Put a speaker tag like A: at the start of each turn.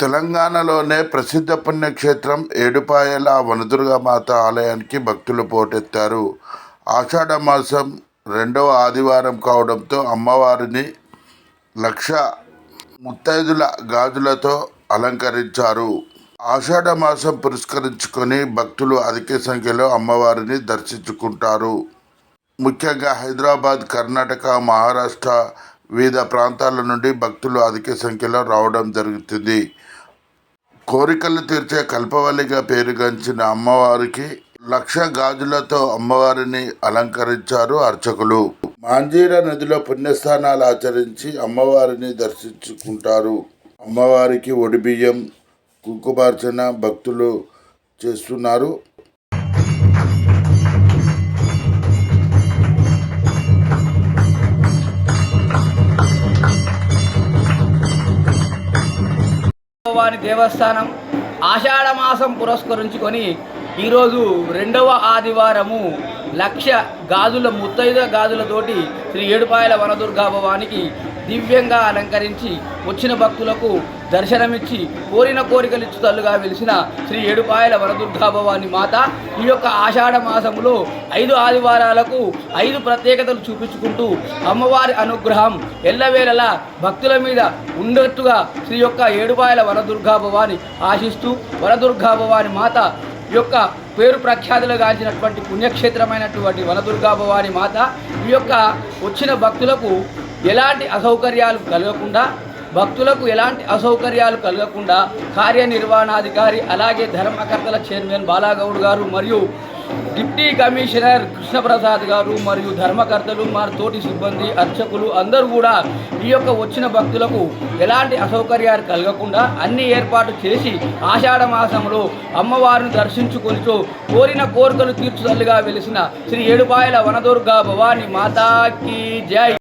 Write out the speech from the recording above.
A: తెలంగాణలోనే ప్రసిద్ధ పుణ్యక్షేత్రం ఏడుపాయల వనదుర్గ మాత ఆలయానికి భక్తులు పోటెత్తారు. ఆషాఢ మాసం రెండవ ఆదివారం కావడంతో అమ్మవారిని లక్ష ముత్తైదుల గాజులతో అలంకరించారు. ఆషాఢ మాసం పురస్కరించుకొని భక్తులు అధిక సంఖ్యలో అమ్మవారిని దర్శించుకుంటారు. ముఖ్యంగా హైదరాబాద్ కర్ణాటక మహారాష్ట్ర వివిధ ప్రాంతాల నుండి భక్తులు అధిక సంఖ్యలో రావడం జరుగుతుంది. కోరికలు తీర్చే కల్పవల్లిగా పేరుగాంచిన అమ్మవారికి లక్ష గాజులతో అమ్మవారిని అలంకరించారు అర్చకులు. మాంజీర నదిలో పుణ్యస్థానాలు ఆచరించి అమ్మవారిని దర్శించుకుంటారు. అమ్మవారికి ఒడిబియ్యం కుంకుమార్చన భక్తులు చేస్తున్నారు.
B: వారి దేవస్థానం ఆషాఢ మాసం పురస్కరించుకొని ఈరోజు రెండవ ఆదివారము లక్ష గాజుల ముత్తైద గాజులతోటి శ్రీ ఏడుపాయల వనదుర్గా భవానికి దివ్యంగా అలంకరించి వచ్చిన భక్తులకు దర్శనమిచ్చి కోరిన కోరికలు ఇచ్చు తల్లుగా వెలిసిన శ్రీ ఏడుపాయల వరదుర్గాభవాని మాత ఈ యొక్క ఆషాఢ మాసములో ఐదు ఆదివారాలకు ఐదు ప్రత్యేకతలు చూపించుకుంటూ అమ్మవారి అనుగ్రహం ఎల్లవేళలా భక్తుల మీద ఉండట్టుగా శ్రీ యొక్క ఏడుపాయల వరదుర్గాభవాని ఆశిస్తూ వరదుర్గాభవాని మాత ఈ యొక్క పేరు ప్రఖ్యాతులు గాంచినటువంటి పుణ్యక్షేత్రమైనటువంటి వనదుర్గాభవాని మాత ఈ యొక్క వచ్చిన భక్తులకు ఎలాంటి అసౌకర్యాలు కలగకుండా భక్తులకు ఎలాంటి అసౌకర్యాలు కలగకుండా కార్యనిర్వహణాధికారి అలాగే ధర్మకర్తల చైర్మన్ బాలాగౌడ్ గారు మరియు డిప్టీ కమిషనర్ కృష్ణప్రసాద్ గారు మరియు ధర్మకర్తలు మా తోటి సిబ్బంది అర్చకులు అందరూ కూడా ఈ యొక్క వచ్చిన భక్తులకు ఎలాంటి అసౌకర్యాలు కలగకుండా అన్ని ఏర్పాటు చేసి ఆషాఢ మాసంలో అమ్మవారిని దర్శించుకొనిచో కోరిన కోరికలు తీర్చుదల్లుగా వెలిసిన శ్రీ ఏడుపాయల వనదుర్గా భవాని మాతాకి జై.